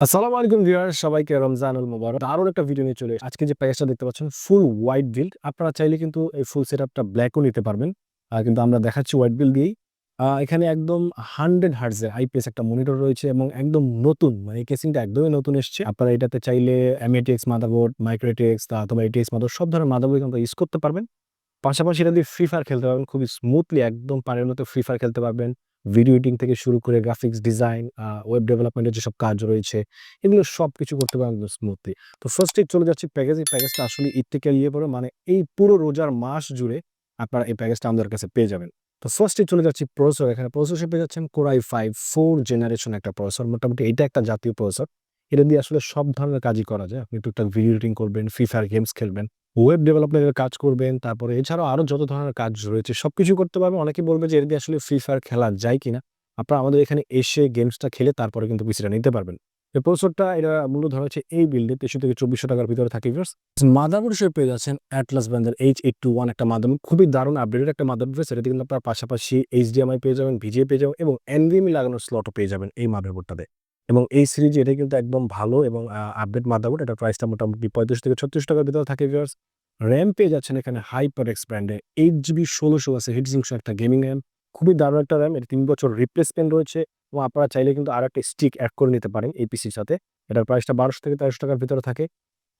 আসসালামু আলাইকুম ভিউয়ার সবাইকে রমজানুল মুবারক। দারুণ একটা ভিডিও নিয়ে চলে আজকে যে প্যাকেজটা দেখতে পাচ্ছেন ফুল হোয়াইট বিল্ড আপনারা চাইলে কিন্তু এই ফুল সেটআপটা ব্ল্যাকও নিতে পারবেন। কিন্তু আমরা দেখাচ্ছি হোয়াইট বিল্ড দিয়েই। এখানে একদম হান্ড্রেড হার্টজের আইপিএস একটা মনিটর রয়েছে এবং একদম নতুন মানে কেসিংটা একদমই নতুন এসছে। আপনারা এটাতে চাইলে এমএটিএক্স মাদারবোর্ড মাইক্রোটেক্স অথবা এটিএক্স মাদার সব ধরনের মাদারবোর্ড কিন্তু ইউজ করতে পারবেন। পাশাপাশি এটা দিয়ে ফ্রি ফায়ার খেলতে পারবেন। খুবই স্মুথলি একদম পানির মতো ফ্রি ফায়ার খেলতে পারবেন। ভিডিও এডিটিং থেকে শুরু করে গ্রাফিক্স ডিজাইন ওয়েব ডেভেলপমেন্টের যেসব কাজ রয়েছে, এগুলো সব কিছু করতে পারবেন স্মুথলি তো ফার্স্টে চলে যাচ্ছি প্যাকেজ এই প্যাকেজটা আসলে ঈদ থেকে ইয়ে পড়ে মানে এই পুরো রোজার মাস জুড়ে আপনারা এই প্যাকেজটা আমাদের কাছে পেয়ে যাবেন। তো ফার্স্টে চলে যাচ্ছি প্রসেসর এখানে প্রসেসর পেয়ে যাচ্ছেন core i five four generation একটা প্রসেসর মোটামুটি এটা একটা জাতীয় প্রসেসর এটা দিয়ে আসলে সব ধরনের কাজই করা যায়। আপনি টুকটাক ভিডিও এডিটিং করবেন ফ্রি ফায়ার গেমস খেলবেন ওয়েব ডেভেলপমেন্টের কাজ করবেন, তারপরে এছাড়াও আরও যত ধরনের কাজ রয়েছে, সবকিছু করতে পারবেন। অনেকে বলবে যে, এর দিয়ে আসলে ফ্রি ফায়ার খেলা যায় কিনা? আপনারা আমাদের এখানে এসে গেমসটা খেলে তারপরে কিন্তু পিসিটা নিতে পারবেন। এই প্রসেসরটা এটা মূল্য ধরা হচ্ছে এই বিল্ডে তেইশশো থেকে চব্বিশশো টাকার ভিতরে থাকে ভিউয়ার্স মাদারবোর্ড হিসেবে পেয়ে যাচ্ছেন অ্যাটলাস ব্র্যান্ডের এইচ এইট টু ওয়ান একটা মাদারবোর্ড খুবই দারুণ আপডেটেড একটা মাদারবোর্ড সেটাতে কিন্তু আপনার পাশাপাশি এইচডিএমআই পেয়ে যাবেন ভিজিএ পেয়ে যাবেন এবং এনভিএমই লাগানোর স্লটও পেয়ে যাবেন এই মাদারবোর্ডটাতে এবং এই সিরিজ এটা কিন্তু একদম ভালো এবং আপডেট মাদারবোর্ড এটা প্রাইসটা মোটামুটি পঁয়ত্রিশ থেকে ছত্রিশ টাকার ভিতরে থাকে ভিউয়ার্স র্যাম পেয়ে যাচ্ছেন এখানে হাইপার এক্স ব্র্যান্ডে এইট জিবি ষোলোশো আছে হিট জিংশন একটা গেমিং র্যাম খুবই দারুণ একটা র্যাম এটা তিন বছর রিপ্লেসমেন্ট রয়েছে এবং আপনারা চাইলে কিন্তু আর একটা স্টিক অ্যাড করে নিতে পারেন এই পিসির সাথে। এটার প্রাইসটা বারোশো থেকে তেরোশো টাকার ভিতরে থাকে।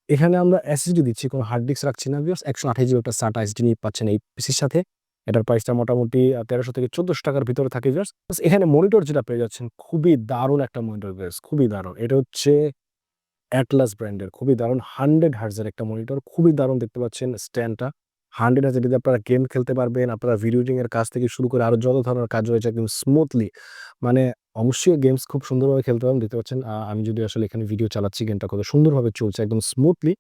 এখানে আমরা এসএসডি দিচ্ছি, কোনো হার্ড ডিস্ক রাখছি না বিকজ একশো আঠাশ জিবি একটা সাটা এসডি নিয়ে পাচ্ছেন এই পিসির সাথে। এটার প্রাইসটা মোটামুটি তেরোশো থেকে চোদ্দোশো টাকার ভিতরে থাকে ভিউয়ার্স এখানে মনিটর যেটা পেয়ে যাচ্ছেন, খুবই দারুণ একটা মনিটর ভিউয়ার্স খুবই দারুণ। এটা হচ্ছে অ্যাটলাস ব্র্যান্ডের খুবই দারুণ। হান্ড্রেড হার্জের একটা মনিটর খুবই দারুণ দেখতে পাচ্ছেন স্ট্যান্ডটা হান্ড্রেড হার্জের দিয়ে আপনারা গেম খেলতে পারবেন, আপনারা ভিডিও এর কাজ থেকে শুরু করে আরও যত ধরনের কাজ রয়েছে একদম স্মুথলি মানে অবশ্যই গেমস খুব সুন্দরভাবে খেলতে পারবেন। দেখতে পাচ্ছেন আমি যদি আসলে এখানে ভিডিও চালাচ্ছি গেমটা কত সুন্দরভাবে চলছে একদম স্মুথলি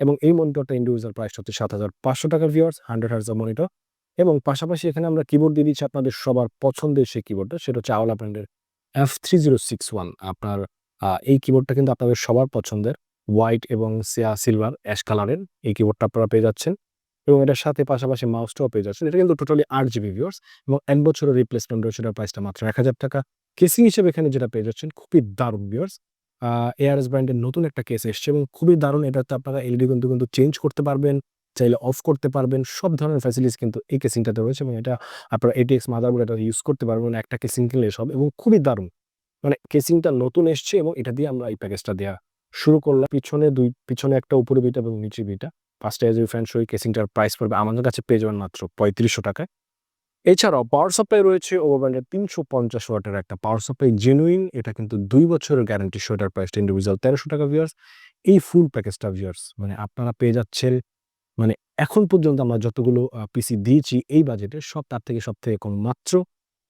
এবং এই মনিটরটা ইন্ডিভিজুয়াল প্রাইস হচ্ছে সাত হাজার পাঁচশো টাকার ভিউয়ার্স হান্ড্রেড হার্জের মনিটর এবং পাশাপাশি এখানে আমরা কিবোর্ড দিয়ে দিচ্ছি আপনাদের সবার পছন্দের সেই কিবোর্ডটা সেটা হচ্ছে আওলা ব্র্যান্ডের F three zero six one আপনার এই কিবোর্ডটা কিন্তু আপনাদের সবার পছন্দের। হোয়াইট এবং সিয়া সিলভার অ্যাশ কালারের এই কিবোর্ডটা আপনারা পেয়ে যাচ্ছেন। এবং এটার সাথে পাশাপাশি মাউসটাও পেয়ে যাচ্ছেন। এটা কিন্তু টোটালি আট জিবি ভিউয়ার্স এবং এক বছরের রিপ্লেসমেন্ট রয়েছে এটার প্রাইসটা মাত্র এক হাজার টাকা। কেসিং হিসেবে এখানে যেটা পেয়ে যাচ্ছেন খুবই দারুণ ভিউয়ার্স এআরএস ব্র্যান্ডের নতুন একটা কেস এসছে এবং খুবই দারুণ এটাতে আপনারা এলইডি কিন্তু কিন্তু চেঞ্জ করতে পারবেন, চাইলে অফ করতে পারবেন, সব ধরনের ফ্যাসিলিটিস কিন্তু এই কেসিংটাতে রয়েছে এবং এটা আপনারা এটিএক্স মাদারবোর্ড এটা ইউজ করতে পারবেন। একটা কেসিং কিনলে সব এবং খুবই দারুণ। মানে কেসিংটা নতুন এসছে এবং এটা দিয়ে আমরা এই প্যাকেজটা দেওয়া শুরু করলাম। পিছনে দুই, পিছনে একটা উপরে বিটা এবং নিচে বিটা পাঁচটা এজ ফ্যান সই কেসিংটার প্রাইস পড়বে। আমাদের কাছে পেয়ে যাবেন মাত্র পঁয়ত্রিশশো টাকায়। এছাড়াও পাওয়ার সাপ্লাই রয়েছে ওভার ব্র্যান্ডের তিনশো পঞ্চাশ ওয়াটের একটা পাওয়ার সাপ্লাই জেনুইন এটা কিন্তু দুই বছরের গ্যারান্টি সোয়েটার প্রাইসটা ইন্ডিভিজুয়াল তেরোশো টাকা ভিউয়ার্স এই ফুল প্যাকেজটা ভিউয়ার্স মানে আপনারা পেয়ে যাচ্ছেন মানে এখন পর্যন্ত আমরা যতগুলো পিসি দিয়েছি এই বাজেটে সব তার থেকে সব থেকে কম। মাত্র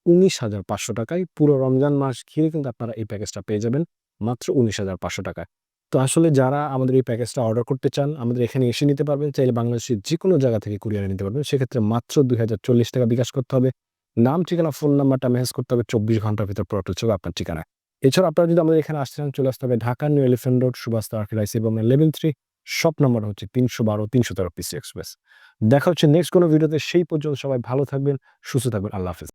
উনিশ হাজার পাঁচশো টাকায় পুরো রমজান মাস ঘিরে কিন্তু আপনারা এই প্যাকেজটা পেয়ে যাবেন মাত্র উনিশ হাজার পাঁচশো টাকায়। তো আসলে যারা আমাদের এই প্যাকেজটা অর্ডার করতে চান, আমাদের এখানে এসে নিতে পারবেন, চাইলে বাংলাদেশের যে কোনো জায়গা থেকে কুরিয়ারে নিতে পারবেন। সেক্ষেত্রে মাত্র দুই হাজার চল্লিশ টাকা বিকাশ করতে হবে। নাম, ঠিকানা ফোন নাম্বারটা মেসেজ করতে হবে চব্বিশ ঘণ্টার ভিতর প্রোডাক্ট হচ্ছে আপনার ঠিকানায়। এছাড়া আপনারা যদি আমাদের এখানে আসতে চান, চলে আসতে হবে ঢাকা নিউ এলিফেন্ট রোড, সুভাষ তারকিলাইস এবং লেভেল থ্রি শপ নাম্বার হচ্ছে তিনশো বারো, তিনশো তেরো পিসি এক্সপ্রেস দেখা হচ্ছে নেক্সট কোনো ভিডিওতে সেই পর্যন্ত সবাই ভালো থাকবেন, সুস্থ থাকবেন, আল্লাহ হাফিজ।